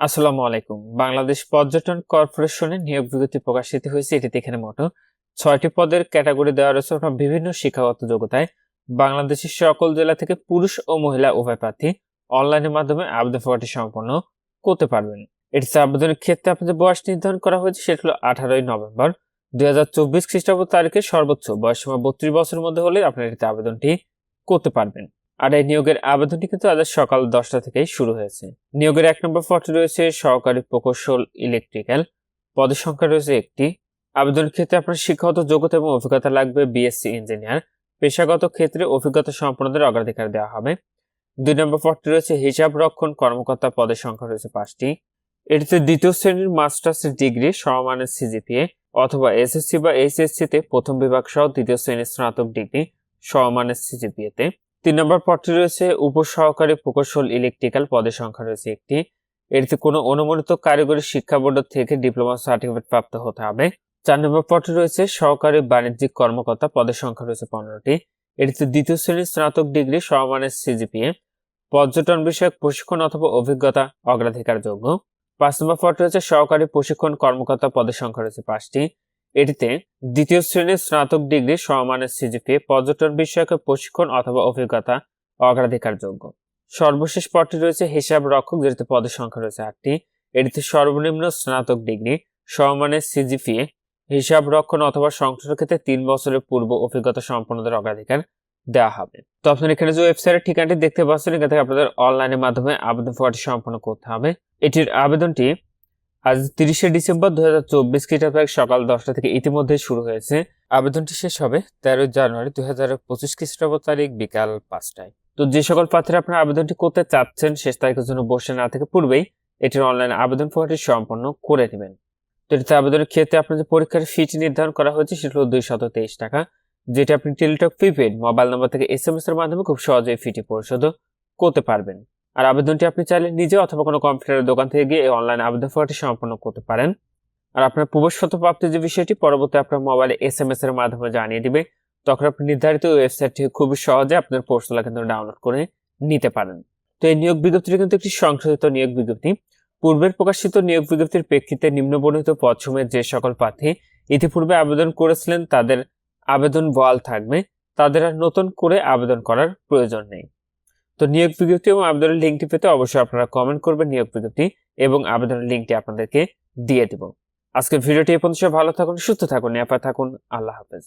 আসসালামু আলাইকুম। বাংলাদেশ পর্যটন কর্পোরেশনের নিয়োগ বিজ্ঞপ্তি প্রকাশিত হয়েছে। এটিতে এখানে মোট ছয়টি পদের ক্যাটাগরি দেওয়া রয়েছে অর্থাৎ বিভিন্ন শিক্ষাগত যোগ্যতায়। বাংলাদেশের সকল জেলা থেকে পুরুষ ও মহিলা উভয় প্রার্থী অনলাইনের মাধ্যমে আবেদন ফর্মটি সম্পন্ন করতে পারবেন। এটিতে আবেদনের ক্ষেত্রে আপনাদের বয়স নির্ধারণ করা হয়েছে, সেটা হলো আঠারোই নভেম্বর। দুই হাজার চব্বিশ খ্রিস্টাব্দ তারিখে সর্বোচ্চ বয়স সীমা বত্রিশ বছরের মধ্যে হলে আপনারা এটিতে আবেদনটি করতে পারবেন। আর এই নিয়োগের আবেদনটি কিন্তু আজ সকাল দশটা থেকেই শুরু হয়েছে। নিয়োগের এক নম্বর পদটি রয়েছে সহকারী প্রকৌশল ইলেকট্রিক্যাল। পদের সংখ্যা রয়েছে একটি। আবেদনের ক্ষেত্রে আপনার শিক্ষাগত যোগ্যতা এবং অভিজ্ঞতা লাগবে বিএসসি ইঞ্জিনিয়ার পেশাগত ক্ষেত্রে অভিজ্ঞতা সম্পন্নদের অগ্রাধিকার দেওয়া হবে। দুই নম্বর পদটি রয়েছে হিসাব রক্ষণ কর্মকর্তা পদের সংখ্যা রয়েছে পাঁচটি। এটিতে দ্বিতীয় শ্রেণির মাস্টার্স ডিগ্রি সমমানের সিজিপিএ অথবা এসএসসি বা এইচএসসি তে প্রথম বিভাগ সহ দ্বিতীয় শ্রেণির স্নাতক ডিগ্রি সমমানের সিজিপিএ তে। তিন নম্বর পদটি রয়েছে, উপসহকারী প্রকৌশল ইলেকট্রিক্যাল পদের সংখ্যা রয়েছে একটি। এটিতে কোনো অনুমোদিত কারিগরি শিক্ষা বোর্ড থেকে ডিপ্লোমা সার্টিফিকেট প্রাপ্ত হতে হবে। চার নম্বর পদটি রয়েছে, সহকারী বাণিজ্যিক কর্মকর্তা পদের সংখ্যা রয়েছে পনেরোটি। এটিতে দ্বিতীয় শ্রেণির স্নাতক ডিগ্রি সমমানের সিজিপিএ, পর্যটন বিষয়ক প্রশিক্ষণ অথবা অভিজ্ঞতা অগ্রাধিকার যোগ্য পাঁচ নম্বর পদটি রয়েছে, সহকারী প্রশিক্ষণ কর্মকর্তা পদের সংখ্যা রয়েছে পাঁচটি। এটিতে দ্বিতীয় শ্রেণির স্নাতক ডিগ্রি সমমানের সিজিপিএ, পর্যটন বিষয়ক প্রশিক্ষণ অথবা অভিজ্ঞতা অগ্রাধিকার যোগ্য সর্বশেষ পদটি রয়েছে হিসাব রক্ষক, যেটিতে পদের সংখ্যা রয়েছে আটটি। এটিতে সর্বনিম্ন স্নাতক ডিগ্রি সমমানের সিজিপিএ, হিসাব রক্ষণ অথবা সংসদের ক্ষেত্রে তিন বছরের পূর্ব অভিজ্ঞতা সম্পন্নদের অগ্রাধিকার দেওয়া হবে। তো আপনার এখানে যে ওয়েবসাইটের ঠিকানাটি দেখতে পাচ্ছেন, এখান থেকে আপনাদের অনলাইনের মাধ্যমে আবেদন ফর্মটি সম্পন্ন করতে হবে। এটির আবেদনটি আজ তিরিশে ডিসেম্বর দু হাজার চব্বিশ খ্রিস্টাব্দ সকাল দশটা থেকে ইতিমধ্যে শুরু হয়েছে। আবেদনটি শেষ হবে তেরোই জানুয়ারি দুই হাজার পঁচিশ খ্রিস্টাব্দ তারিখ বিকাল পাঁচটায়। তো যে সকল প্রার্থীরা আপনারা আবেদনটি করতে চাচ্ছেন, শেষ তারিখের জন্য বসে না থেকে পূর্বেই এটির অনলাইন আবেদন ফর্মটি সম্পন্ন করে নেবেন। তো এটিতে আবেদনের ক্ষেত্রে আপনার যে পরীক্ষার ফিটি নির্ধারণ করা হয়েছে সেটা হলো দুইশত তেইশ টাকা, যেটা আপনি টেলিটক প্রিপেড মোবাইল নম্বর থেকে এস এম এস এর মাধ্যমে খুব সহজেই ফিটি পরিশোধ করতে পারবেন। আর আবেদনটি আপনি চাইলে নিজে অথবা কোনো কম্পিউটারের দোকান থেকে গিয়ে অনলাইন আবেদন ফর্মটি সম্পন্ন করতে পারেন। আর আপনার প্রবেশগত প্রাপ্তির যে বিষয়টি, পরবর্তী আপনার মোবাইলে এস এম এস এর মাধ্যমে জানিয়ে দিবে। তখন আপনি নির্ধারিত ওয়েবসাইটটি খুব সহজে আপনার পোস্টলা কিন্তু ডাউনলোড করে নিতে পারেন। তো এই নিয়োগ বিজ্ঞপ্তিটি কিন্তু একটি সংশোধিত নিয়োগ বিজ্ঞপ্তি। পূর্বের প্রকাশিত নিয়োগ বিজ্ঞপ্তির প্রেক্ষিতে নিম্নবর্ণিত পদসমূহের যে সকল প্রার্থী ইতিপূর্বে আবেদন করেছিলেন, তাদের আবেদন বল থাকবে। তাদের আর নতুন করে আবেদন করার প্রয়োজন নেই। তো নিয়োগ বিজ্ঞপ্তি এবং আবেদনের লিঙ্কটি পেতে অবশ্যই আপনারা কমেন্ট করবেন নিয়োগ বিজ্ঞপ্তি এবং আবেদনের লিঙ্কটি আপনাদেরকে দিয়ে দেব। আজকের ভিডিওটি এ পর্যন্ত ভালো থাকুন, সুস্থ থাকুন, নিরাপদ থাকুন, আল্লাহ হাফেজ।